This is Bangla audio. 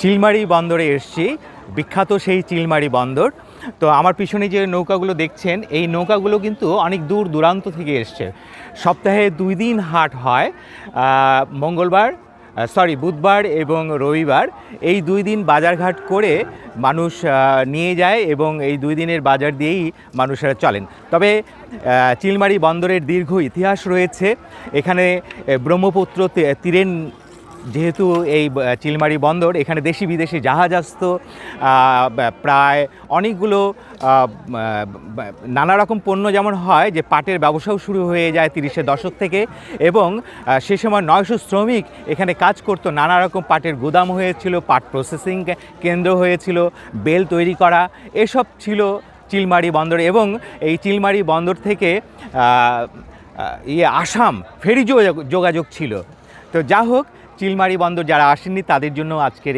চিলমারি বন্দরে এসছি। বিখ্যাত সেই চিলমারি বন্দর। তো আমার পিছনে যে নৌকাগুলো দেখছেন, এই নৌকাগুলো কিন্তু অনেক দূর দূরান্ত থেকে এসছে। সপ্তাহে দুই দিন হাট হয় মঙ্গলবার সরি বুধবার এবং রবিবার। এই দুই দিন বাজারঘাট করে মানুষ নিয়ে যায় এবং এই দুই দিনের বাজার দিয়েই মানুষেরা চলেন। তবে চিলমারি বন্দরের দীর্ঘ ইতিহাস রয়েছে। এখানে ব্রহ্মপুত্র তীরের যেহেতু এই চিলমারি বন্দর, এখানে দেশি বিদেশি জাহাজ আসতো প্রায় অনেকগুলো নানা রকম পণ্য যেমন হয় যে পাটের ব্যবসাও শুরু হয়ে যায় তিরিশের দশক থেকে এবং সে সময় নয়শো শ্রমিক এখানে কাজ করতো। নানা রকম পাটের গুদাম হয়েছিল, পাট প্রসেসিং কেন্দ্র হয়েছিল, বেল তৈরি করা, এসব ছিল চিলমারি বন্দর এবং এই চিলমারি বন্দর থেকে ইয়ে আসাম, ফেরি যোগাযোগ ছিল। তো যা হোক চিলমারি বন্দর যারা আসেননি তাদের জন্য আজকের